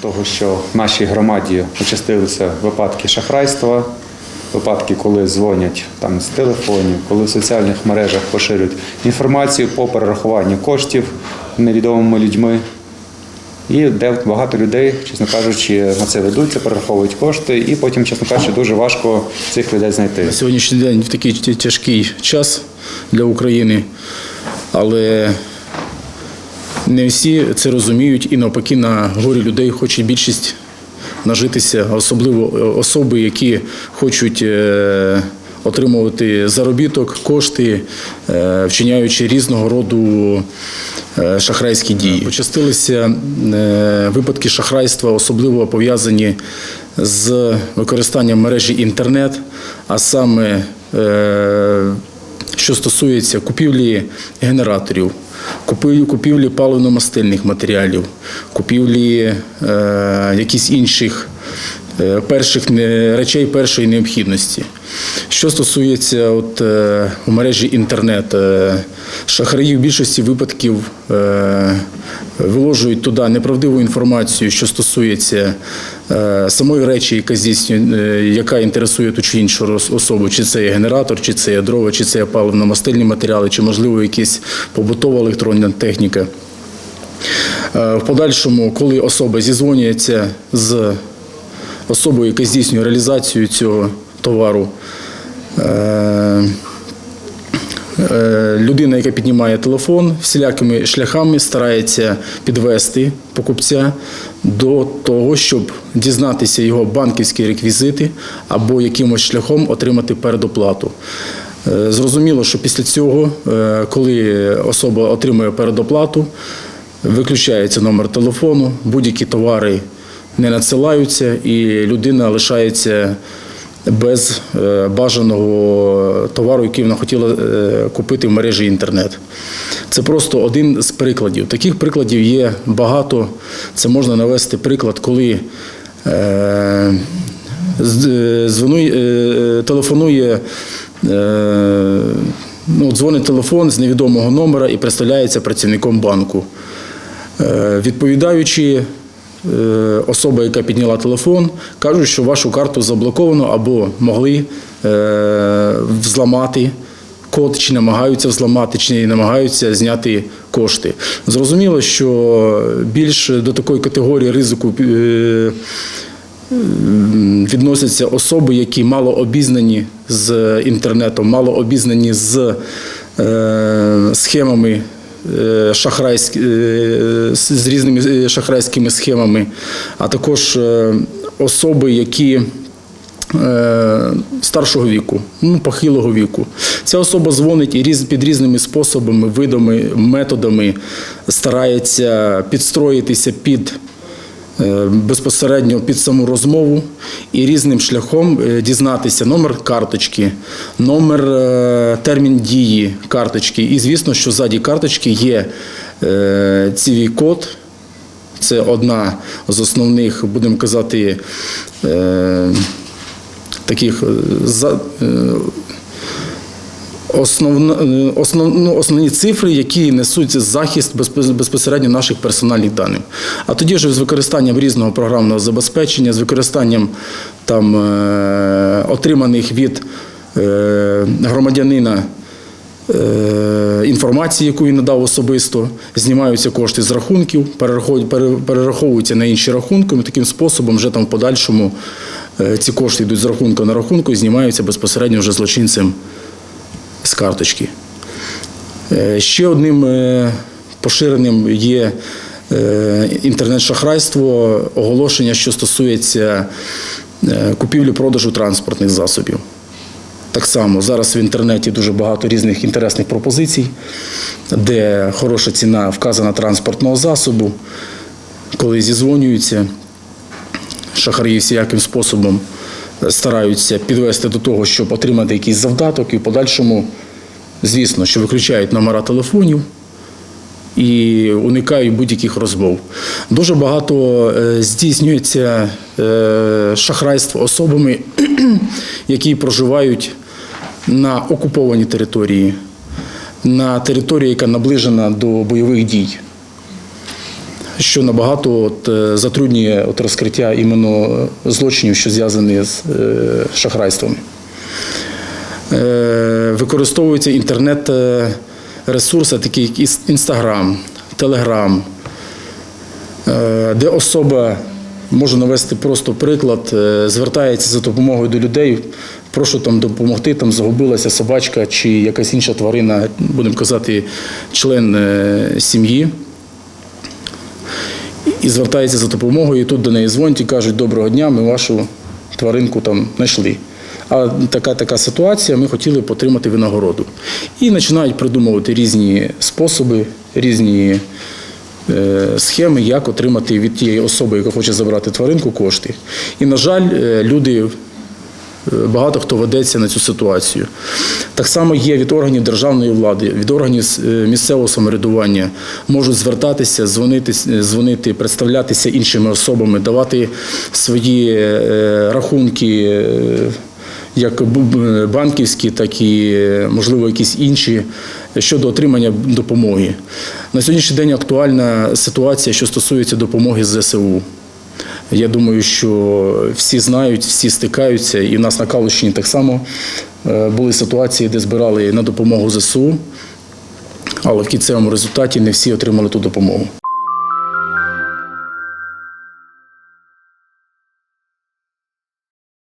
Того, що в нашій громаді участилися випадки шахрайства, випадки, коли дзвонять там з телефонів, коли в соціальних мережах поширюють інформацію по перерахуванню коштів невідомими людьми. І де багато людей, чесно кажучи, на це ведуться, перераховують кошти, і потім, чесно кажучи, дуже важко цих людей знайти. На сьогоднішній день в такий тяжкий час для України, але не всі це розуміють і навпаки на горі людей хоче більшість нажитися, особливо особи, які хочуть е, отримувати заробіток, кошти, е, вчиняючи різного роду е, шахрайські дії. Почастилися е, випадки шахрайства, особливо пов'язані з використанням мережі інтернет, а саме е, що стосується купівлі генераторів, купівлі паливно-мастильних матеріалів, купівлі е, якісь інших перших речей першої необхідності. Що стосується от, е, у мережі інтернет, е, шахраї в більшості випадків е, виложують туди неправдиву інформацію, що стосується е, самої речі, яка здійснює, е, яка інтересує ту чи іншу особу, чи це є генератор, чи це є дрова, чи це є паливно-мастильні матеріали, чи можливо якась побутова електронна техніка. Е, В подальшому, коли особа зізвонюється з особою, яка здійснює реалізацію цього товару, е, е, людина, яка піднімає телефон, всілякими шляхами старається підвести покупця до того, щоб дізнатися його банківські реквізити або якимось шляхом отримати передоплату. Е, Зрозуміло, що після цього, коли особа отримує передоплату, виключається номер телефону, будь-які товари не надсилаються, і людина лишається без е, бажаного товару, який вона хотіла е, купити в мережі інтернет. Це просто один з прикладів. Таких прикладів є багато. Це можна навести приклад, коли е, телефонує. Ну, дзвонить телефон з невідомого номера і представляється працівником банку. Відповідаючи, особа, яка підняла телефон, кажуть, що вашу карту заблоковано або могли е, взламати код, чи намагаються взламати, чи намагаються зняти кошти. Зрозуміло, що більш до такої категорії ризику е, відносяться особи, які мало обізнані з інтернетом, мало обізнані з е, схемами е, шахрайськ, е, з різними е, шахрайськими схемами, а також особи, які старшого віку, ну, похилого віку. Ця особа дзвонить і під різними способами, видами, методами старається підстроїтися під безпосередньо під саму розмову і різним шляхом е, дізнатися номер карточки, номер е, термін дії карточки. І звісно, що ззаді карточки є е, код Це одна з основних, будемо казати, е, таких е, е, основ, ну, основні цифри, які несуть захист безпосередньо наших персональних даних. А тоді вже з використанням різного програмного забезпечення, з використанням там, е, отриманих від е, громадянина інформації, яку він надав особисто, знімаються кошти з рахунків, перераховуються на інші рахунки. І Таким способом вже там в подальшому ці кошти йдуть з рахунку на рахунку і знімаються безпосередньо вже злочинцем з карточки. Е, Ще одним е, поширеним є е, інтернет-шахрайство, оголошення, що стосується купівлі-продажу транспортних засобів. Так само зараз в інтернеті дуже багато різних інтересних пропозицій, де хороша ціна вказана транспортного засобу, коли зізвонюються, шахраї всяким способом стараються підвести до того, щоб отримати якийсь завдаток, і в подальшому, звісно, що виключають номера телефонів і уникають будь-яких розмов. Дуже багато е, здійснюється е, шахрайство особами, які проживають на окупованій території, на території, яка наближена до бойових дій. що набагато от, е, затруднює от розкриття іменно злочинів, що зв'язані з шахрайством. Використовуються інтернет-ресурси, такі як Інстаграм, Телеграм, е, де особа, можу навести просто приклад, е, звертається за допомогою до людей, прошу там допомогти, там загубилася собачка чи якась інша тварина, будемо казати, член е, сім'ї. І звертається за допомогою, і тут до неї дзвонять і кажуть, доброго дня, ми вашу тваринку там знайшли. А така така ситуація, ми хотіли отримати винагороду. І починають придумувати різні способи, різні е, схеми, як отримати від тієї особи, яка хоче забрати тваринку, кошти. І, на жаль, е, люди багато хто ведеться на цю ситуацію. Так само є від органів державної влади, від органів е, місцевого самоврядування можуть звертатися, дзвонити, дзвонити, представлятися іншими особами, давати свої е, рахунки. Як банківські, так і можливо якісь інші щодо отримання допомоги. На сьогоднішній день актуальна ситуація, що стосується допомоги ЗСУ. Я думаю, що всі знають, всі стикаються, і в нас на Калущині так само е, були ситуації, де збирали на допомогу ЗСУ, але в кінцевому результаті не всі отримали ту допомогу.